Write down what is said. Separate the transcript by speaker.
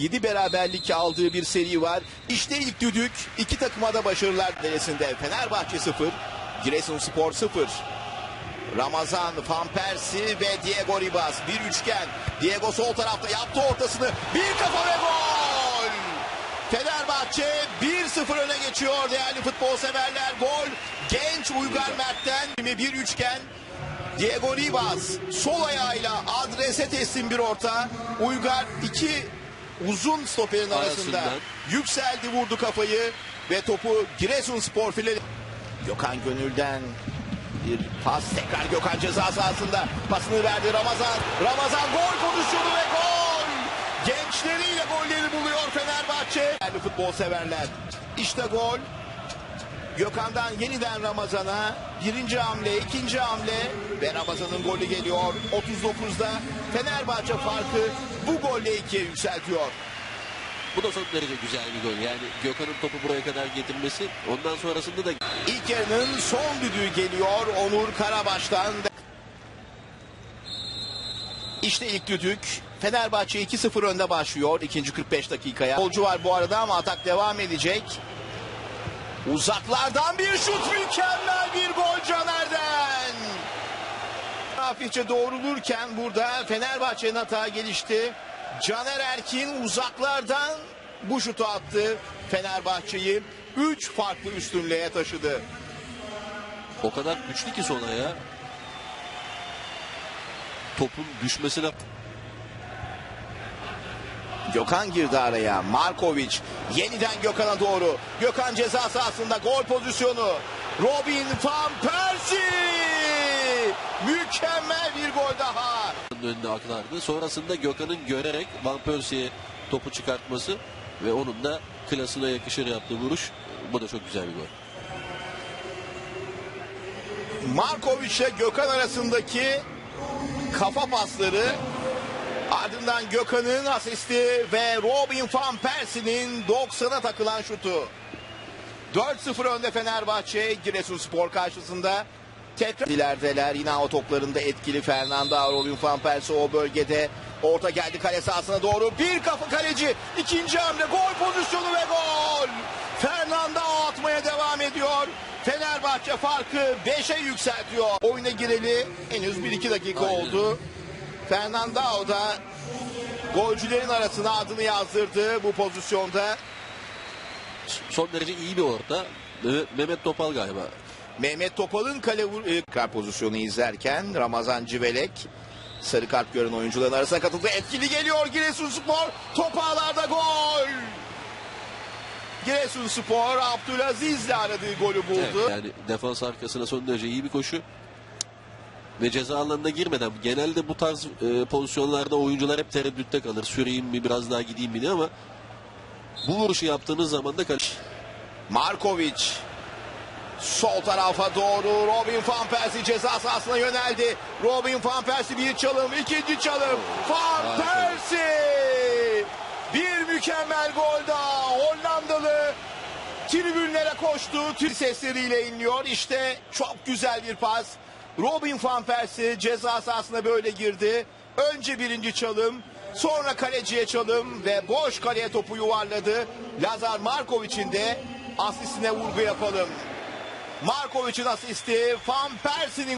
Speaker 1: 7 beraberlik aldığı bir seri var. İşte ilk düdük. iki takıma da başarılar deresinde. Fenerbahçe 0, Giresunspor 0. Ramazan, Van Persie ve Diego Ribas. Bir üçgen. Diego sol tarafta yaptı ortasını. Bir kafa ve gol! Fenerbahçe 1-0 öne geçiyor değerli futbol severler. Gol genç Uygar Mert'ten bir üçgen. Diego Ribas sol ayağıyla adrese teslim bir orta. Uygar iki uzun stoperin arasında
Speaker 2: Arasından.
Speaker 1: yükseldi vurdu kafayı ve topu Giresunspor file Gökhan Gönül'den bir pas tekrar Gökhan ceza sahasında pasını verdi Ramazan. Ramazan gol pozisyonu ve gol. Gençleriyle golleri buluyor Fenerbahçe. Değerli futbol severler. İşte gol. Gökhan'dan yeniden Ramazan'a birinci hamle, ikinci hamle ve Ramazan'ın golü geliyor. 39'da Fenerbahçe farkı bu golle ikiye yükseltiyor.
Speaker 2: Bu da son derece güzel bir gol. Yani Gökhan'ın topu buraya kadar getirmesi ondan sonrasında da
Speaker 1: İlk yarının son düdüğü geliyor Onur Karabaş'tan. İşte ilk düdük. Fenerbahçe 2-0 önde başlıyor ikinci 45 dakikaya. Golcü var bu arada ama atak devam edecek. Uzaklardan bir şut mükemmel bir gol Caner'den. Hafifçe doğrulurken burada Fenerbahçe'nin hata gelişti. Caner Erkin uzaklardan bu şutu attı. Fenerbahçe'yi 3 farklı üstünlüğe taşıdı.
Speaker 2: o kadar güçlü ki son ayağı. Topun düşmesine
Speaker 1: Gökhan girdi araya. Markovic yeniden Gökhan'a doğru. Gökhan ceza sahasında gol pozisyonu. Robin van Persie! Mükemmel bir gol daha.
Speaker 2: önüne aktardı. Sonrasında Gökhan'ın görerek Van Persie'ye topu çıkartması ve onun da klasına yakışır yaptığı vuruş. Bu da çok güzel bir gol.
Speaker 1: Markovic ile Gökhan arasındaki kafa pasları ardından Gökhan'ın asisti ve Robin van Persie'nin 90'a takılan şutu. 4-0 önde Fenerbahçe Giresunspor karşısında. Tekrar ilerideler yine o toplarında etkili Fernando Robin van Persie o bölgede. Orta geldi kale sahasına doğru. Bir kafa kaleci. İkinci hamle. Gol pozisyonu ve gol. Fernando atmaya devam ediyor. Fenerbahçe farkı 5'e yükseltiyor. Oyuna gireli henüz 1-2 dakika
Speaker 2: Aynen.
Speaker 1: oldu Fernando da golcülerin arasına adını yazdırdı bu pozisyonda
Speaker 2: Son derece iyi bir orta. Mehmet Topal galiba.
Speaker 1: Mehmet Topal'ın kale e, kart pozisyonu izlerken Ramazan Civelek sarı kart gören oyuncuların arasına katıldı. Etkili geliyor Giresunspor. Top ağlarda gol. Giresunspor Abdülaziz'le aradığı golü buldu.
Speaker 2: Evet, yani defans arkasına son derece iyi bir koşu. Ve ceza alanına girmeden genelde bu tarz e, pozisyonlarda oyuncular hep tereddütte kalır. Süreyim mi biraz daha gideyim mi diye ama bu vuruşu yaptığınız zaman da kale-
Speaker 1: Markovic sol tarafa doğru Robin van Persie ceza sahasına yöneldi. Robin van Persie bir çalım, ikinci çalım. Van. Persie! Bir mükemmel gol daha. Hollandalı tribünlere koştu. Tür sesleriyle inliyor. İşte çok güzel bir pas. Robin van Persie ceza sahasına böyle girdi. Önce birinci çalım, sonra kaleciye çalım ve boş kaleye topu yuvarladı. Lazar Markovic'in de asistine vurgu yapalım. Markovic'in asisti Van Persie'nin